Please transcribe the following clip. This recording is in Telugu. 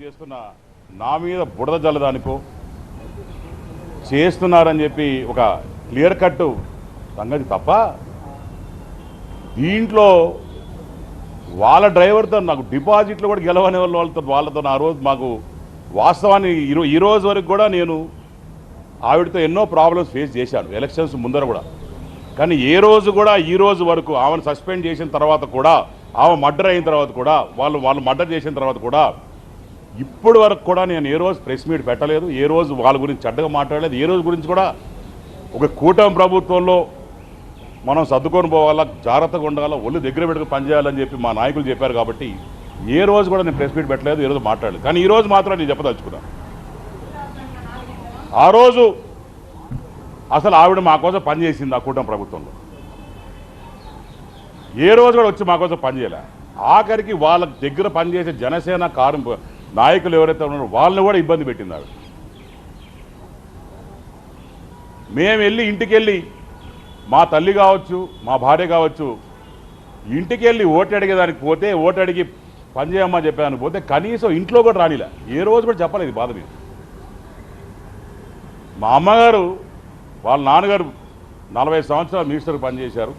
చేస్తున్న నా మీద బుడద జల్లదానికో చేస్తున్నారని చెప్పి ఒక క్లియర్ కట్ సంగతి తప్ప దీంట్లో వాళ్ళ డ్రైవర్తో నాకు డిపాజిట్లు కూడా గెలవని వాళ్ళతో వాళ్ళతో ఆ రోజు మాకు వాస్తవాన్ని ఈరో ఈ రోజు వరకు కూడా నేను ఆవిడతో ఎన్నో ప్రాబ్లమ్స్ ఫేస్ చేశాను ఎలక్షన్స్ ముందర కూడా. కానీ ఏ రోజు కూడా ఈ రోజు వరకు ఆమెను సస్పెండ్ చేసిన తర్వాత కూడా ఆమె మర్డర్ అయిన తర్వాత కూడా వాళ్ళు వాళ్ళు మర్డర్ చేసిన తర్వాత కూడా ఇప్పటి వరకు కూడా నేను ఏ రోజు ప్రెస్ మీట్ పెట్టలేదు ఏ రోజు వాళ్ళ గురించి చెడ్డగా మాట్లాడలేదు ఏ రోజు గురించి కూడా ఒక కూటమి ప్రభుత్వంలో మనం సర్దుకొని పోవాలా జాగ్రత్తగా ఉండాలా ఒళ్ళు దగ్గర పెట్టుకుని పనిచేయాలని చెప్పి మా నాయకులు చెప్పారు కాబట్టి ఏ రోజు కూడా నేను ప్రెస్ మీట్ పెట్టలేదు ఏ రోజు మాట్లాడలేదు. కానీ ఈ రోజు మాత్రం నేను చెప్పదలుచుకున్నాను. ఆ రోజు అసలు ఆవిడ మా కోసం పనిచేసింది ఆ కూటమి ప్రభుత్వంలో. ఏ రోజు కూడా వచ్చి మా కోసం పనిచేయలే ఆఖరికి వాళ్ళ దగ్గర పనిచేసే జనసేన కారు నాయకులు ఎవరైతే ఉన్నారో వాళ్ళని కూడా ఇబ్బంది పెట్టింది ఆవిడ. మేము వెళ్ళి ఇంటికి వెళ్ళి మా తల్లి కావచ్చు మా భార్య కావచ్చు ఇంటికి వెళ్ళి ఓటు అడిగేదానికి పోతే ఓటు అడిగి పని చేయమని పోతే కనీసం ఇంట్లో కూడా రానిలా. ఏ రోజు కూడా చెప్పలేదు బాధ మీద. మా అమ్మగారు వాళ్ళ నాన్నగారు నలభై సంవత్సరాలు మినిస్టర్ పనిచేశారు.